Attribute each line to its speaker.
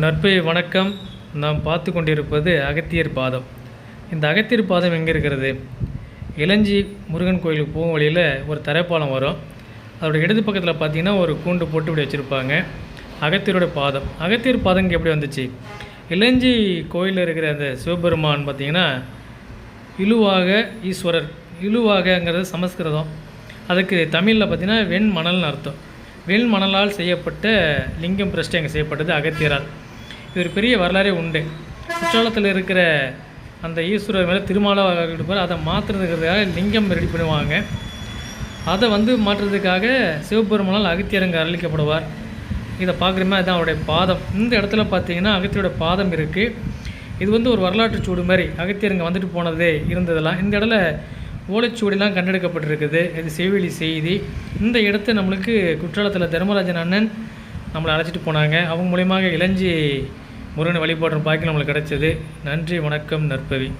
Speaker 1: நட்பே வணக்கம். நாம் பார்த்து கொண்டிருப்பது அகத்தியர் பாதம். இந்த அகத்தியர் பாதம் எங்கே இருக்கிறது? இளஞ்சி முருகன் கோயிலுக்கு போகும் வழியில் ஒரு தரைப்பாலம் வரும். அதோட இடது பக்கத்தில் பார்த்தீங்கன்னா ஒரு கூண்டு போட்டு இப்படி வச்சுருப்பாங்க. அகத்தியரோட பாதம். அகத்தியர் பாதம் இங்கே எப்படி வந்துச்சு? இளஞ்சி கோயிலில் இருக்கிற அந்த சிவபெருமான் பார்த்தீங்கன்னா இழுவாக ஈஸ்வரர். இழுவாகங்கிறது சமஸ்கிருதம். அதுக்கு தமிழில் பார்த்திங்கன்னா வெண் மணல்னு அர்த்தம். வெண் மணலால் செய்யப்பட்ட லிங்கம் பிரஷ்டை அங்கே செய்யப்பட்டது அகத்தியரால். இது ஒரு பெரிய வரலாறே உண்டு. குற்றாலத்தில் இருக்கிற அந்த ஈஸ்வரர் மேலே திருமாலாக இருப்பார் அதை மாற்றுறதுக்காக லிங்கம் ரெடி பண்ணுவாங்க. அதை வந்து மாற்றுறதுக்காக சிவபெருமானால் அகத்தியரங்க அருளிக்கப்படுவார். இதை பார்க்குற மாதிரி அதுதான் அவருடைய பாதம். இந்த இடத்துல பார்த்தீங்கன்னா அகத்தியோட பாதம் இருக்குது இது வந்து ஒரு வரலாற்று சூடு மாதிரி. அகத்தியரங்க வந்துட்டு போனது இருந்ததெல்லாம். இந்த இடத்துல ஓலைச்சுவடிலாம் கண்டெடுக்கப்பட்டிருக்குது. இது செவிலி செய்தி. இந்த இடத்த நம்மளுக்கு குற்றாலத்தில் தர்மராஜன் அண்ணன் நம்மளை அழைச்சிட்டு போனாங்க. அவங்க மூலியமாக இளஞ்சி முருகன் வழிபாடுற பாக்கி நம்மளுக்கு கிடைச்சது. நன்றி வணக்கம் நற்பவி.